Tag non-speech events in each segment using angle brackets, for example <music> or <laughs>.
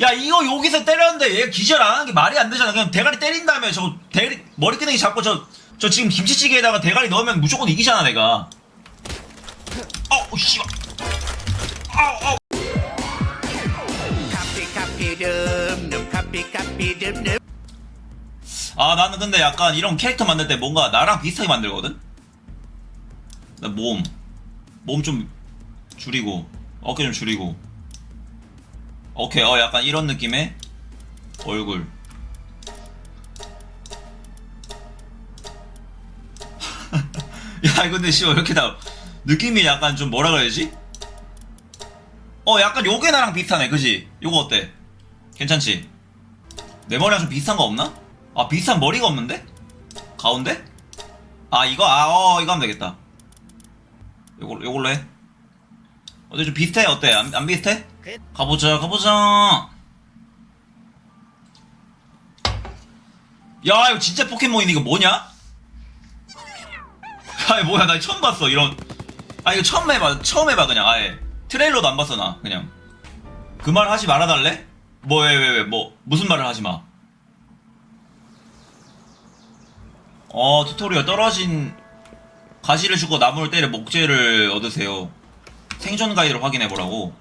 야 이거 여기서 때렸는데 얘 기절 안 하는 게 말이 안 되잖아. 그냥 대가리 때린 다음에 저 대가리 머리끄댕이 잡고 저 저 지금 김치찌개에다가 대가리 넣으면 무조건 이기잖아 내가. 어우 씨발. 아우 아우. 아 나는 근데 약간 이런 캐릭터 만들 때 뭔가 나랑 비슷하게 만들거든? 나 몸 몸 좀 줄이고 어깨 좀 줄이고 오케이 어 약간 이런 느낌의 얼굴. <laughs> 야 근데 씨발 왜 이렇게 다 느낌이 약간 좀 뭐라 그래야지? 어 약간 요게 나랑 비슷하네 그지? 요거 어때? 괜찮지? 내 머리랑 좀 비슷한 거 없나? 아 비슷한 머리가 없는데? 가운데? 아 이거? 아어 이거 하면 되겠다. 요걸, 요걸로 해. 어때? 좀 비슷해? 어때? 안, 안 비슷해? 가보자 가보자 야 이거 진짜 포켓몬 이거 뭐냐? 야 이거 뭐야 나 처음 봤어 이런 아 이거 처음 해봐 처음 해봐 그냥 아예 트레일러도 안 봤어 나 그냥 그 말 하지 말아달래? 뭐 왜 왜 왜 뭐 무슨 말을 하지 마 어, 튜토리얼 떨어진 가시를 주고 나무를 때려 목재를 얻으세요. 생존 가이드를 확인해 보라고.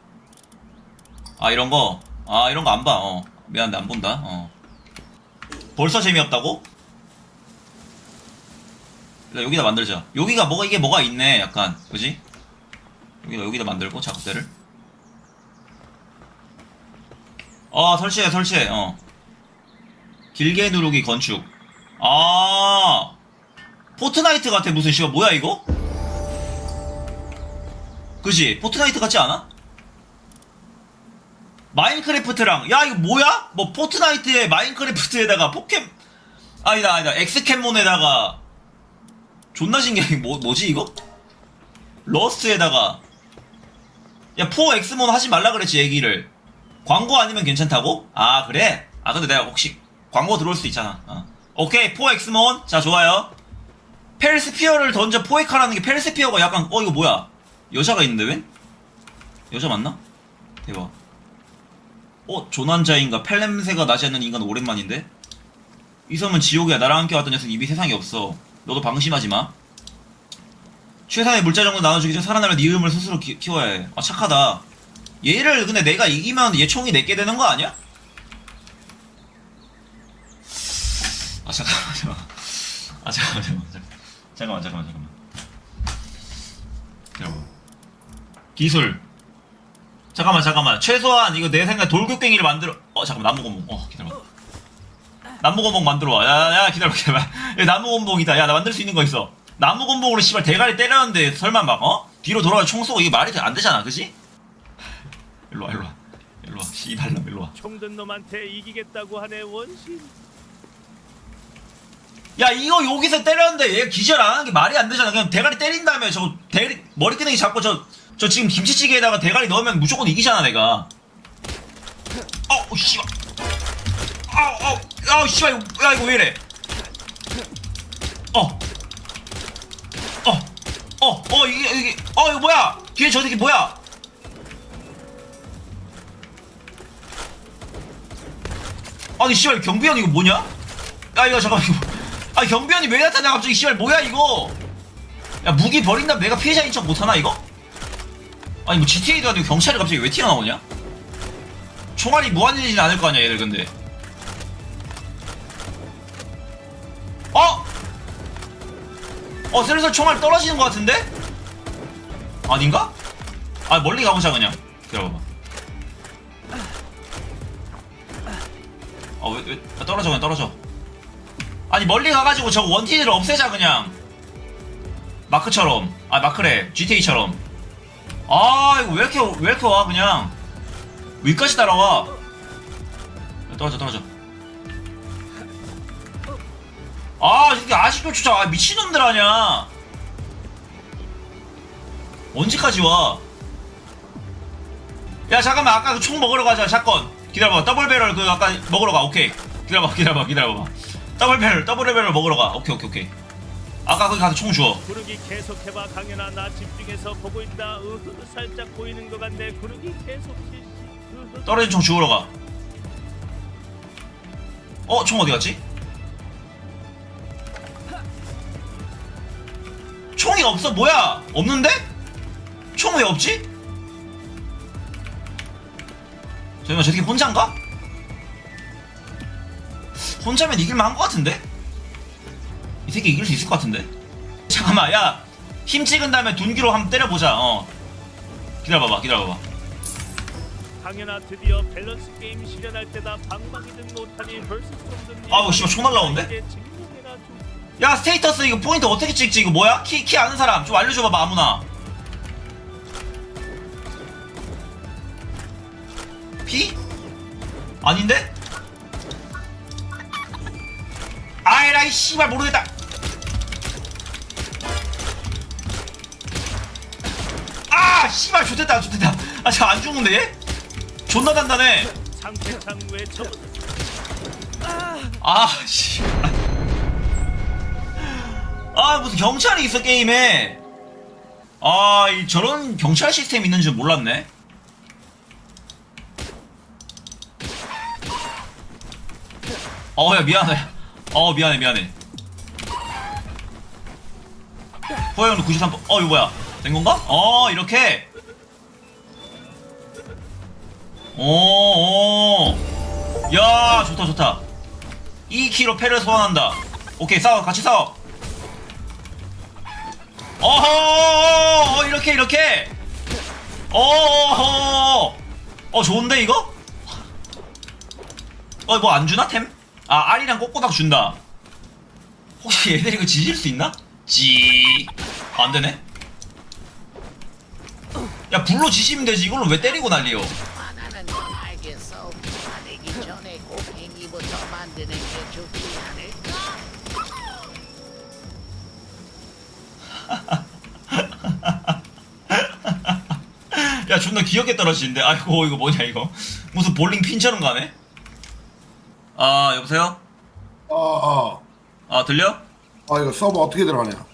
아, 이런 거. 아, 이런 거 안 봐. 어. 미안한데 안 본다. 어. 벌써 재미없다고? 일단 여기다 만들자. 여기가 뭐가 이게 뭐가 있네. 약간. 그지? 여기다 여기다 만들고 작업대를. 어, 설치해, 설치해. 어. 길게 누르기 건축. 아 포트나이트 같아 무슨 씨가 뭐야 이거? 그지 포트나이트 같지 않아? 마인크래프트랑 야 이거 뭐야? 뭐 포트나이트에 마인크래프트에다가 포켓 아니다 아니다 엑스캠몬에다가 존나 신기하게 뭐, 뭐지 이거? 러스트에다가 야 포 엑스몬 하지 말라 그랬지 얘기를 광고 아니면 괜찮다고? 아 그래? 아 근데 내가 혹시 광고 들어올 수 있잖아 어. 오케이 포 엑스몬 자 좋아요 펠스피어를 던져 포에카라는 게 펠스피어가 약간 어 이거 뭐야 여자가 있는데 웬? 여자 맞나? 대박 어 조난자인가? 펠냄새가 나지 않는 인간 오랜만인데? 이 섬은 지옥이야. 나랑 함께 왔던 녀석 입이 세상에 없어. 너도 방심하지 마. 최상의 물자 정도 나눠주기 전 살아나면 네 이름을 스스로 키, 키워야 해 아 착하다. 얘를 근데 내가 이기면 얘 총이 내게 되는 거 아니야? 아 잠깐만 잠깐만. 아 잠깐만 잠깐만. 잠깐만 잠깐만 잠깐만. 여러분. 기술 잠깐만 잠깐만. 최소한 이거 내 생각 돌격갱이를 만들어. 어 잠깐만. 나무건봉. 어 기다려봐. 나무건봉 만들어와. 야야 기다려봐 기다려봐. 여기 나무건봉이다. 야 나 만들 수 있는 거 있어. 나무건봉으로 씨발 대가리 때렸는데 설마 막 어? 뒤로 돌아가 총 쏘고 이게 말이 안 되잖아 그지? 일로와 일로와. 일로와. 씨발놈 일로와. 총든 놈한테 이기겠다고 하네 원신. 야 이거 여기서 때렸는데 얘 기절 안 하는 게 말이 안 되잖아. 그냥 대가리 때린 다음에 저 대가리 머리끄댕이 잡고 저 저 지금 김치찌개에다가 대가리 넣으면 무조건 이기잖아 내가. 어우 씨발. 아우 아우 아우 씨발 이거- 야 이거 왜 이래? 어어 어 어 이게 이게 어 이거 뭐야? 뒤에 저 새끼 뭐야? 아니 씨발 경비원 이거 뭐냐? 야 이거 잠깐만 이거. 아 경비원이 왜 나타나 갑자기? 씨발 뭐야 이거? 야 무기 버린다면 내가 피해자인 척 못하나 이거? 아니 뭐 GTA도 아니고 경찰이 갑자기 왜 튀어나오냐? 총알이 무한이지는 않을 거 아니야 얘들 근데 어? 어 슬슬 총알 떨어지는 것 같은데? 아닌가? 아 멀리 가보자 그냥 기다려봐 아왜 왜, 아, 떨어져 그냥 떨어져 아니 멀리 가가지고 저 원티즈를 없애자 그냥 마크처럼 아 마크래 GTA처럼 아 이거 왜 이렇게 왜 이렇게 와 그냥? 위까지 따라와. 야, 떨어져 떨어져. 아 이게 아직도 진짜 아, 미친놈들 아냐 언제까지 와? 야 잠깐만 아까 그 총 먹으러 가자 샷건. 기다려봐 더블 배럴 그 아까 먹으러 가 오케이. 기다려봐 기다려봐 기다려봐. 더블 배럴 더블 배럴 먹으러 가. 오케이 오케이 오케이 아까 거기 가서 총 주워 구르기 계속해봐 강연아 나 집중해서 보고 있다 으흐 살짝 보이는 것 같네 구르기 계속 실시 으흐. 떨어진 총 주우러 가 어, 총 어디 갔지? 총이 없어, 뭐야? 없는데? 총 왜 없지? 잠깐만, 저 새끼 혼자인가? 혼자면 이길만 한 것 같은데? 이 새끼 이길 수 있을 것 같은데? 잠깐만, 야! 힘 찍은 다음에 둔기로 한번 때려보자, 어. 기다려봐봐, 기다려봐봐. 강연아 드디어 밸런스 게임 실현할 때다 방망이든 못하니 벌써 좀 아우, 씨발, 총 날라오는데? 야 스테이터스 이거 포인트 어떻게 찍지 이거 뭐야? 키, 키 아는 사람 좀 알려줘봐봐 아무나 피? 아닌데? 아이라이 씨발 모르겠다 씨발 좋됐다 좋됐다 아저안 죽는데 얘? 존나 단단해 저거 아, 씨. 아, 무슨 경찰이 있어, 게임에. 아, 이 저런 경찰 시스템 있는 줄 몰랐네. 어, 야, 미안해. 어, 미안해, 미안해. 호영은 93%. 어, 이거 뭐야? 된 건가? 어, 이렇게. 오, 오. 야, 좋다, 좋다. 2kg 패를 소환한다. 오케이 싸워 같이 싸워. 어허 어, 이렇게 이렇게. 어허 어 좋은데 이거? 어 뭐 안 주나 템? 아 알이랑 꼬꼬닥 준다. 혹시 얘들 이거 지질 수 있나? 지. 아, 안 되네. 야 불로 지시면 되지 이걸로 왜 때리고 난리요? 화나는 건 알겠어 화내기 전에 곡괭이부터 만드는 게 좋지 않을까? 야 존나 귀엽게 떨어지는데 아이고 이거 뭐냐 이거 무슨 볼링 핀처럼 가네 아 여보세요 어, 어. 아 들려 아, 이거 서버 어떻게 들어가냐?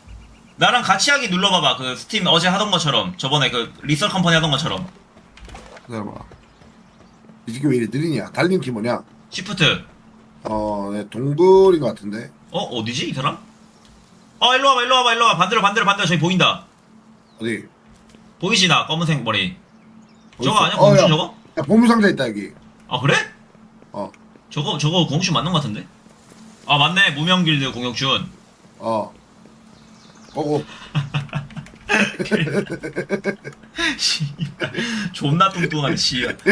나랑 같이 하기 눌러봐봐 그 스팀 어제 하던 것처럼 저번에 그 리설 컴퍼니 하던 것처럼 기다려봐. 이 새끼 왜 이리 느리냐? 달린 키 뭐냐? 시프트 어, 네, 동굴인 것 같은데. 어 어디지 이 사람 어 일로 와봐 일로 와봐 일로 와봐 반대로 반대로 반대로 저기 보인다 어디? 보이지 나 검은색 머리 어디 저거 있어? 아니야 어, 공슈 야. 저거 야, 보물상자 있다, 여기. 아 그래 어, 저거 저거 공슈 맞는 것 같은데 아 맞네 무명길드 공혁준 어. 보고. <laughs> 씨발 존나 뚱뚱한 씨 가자.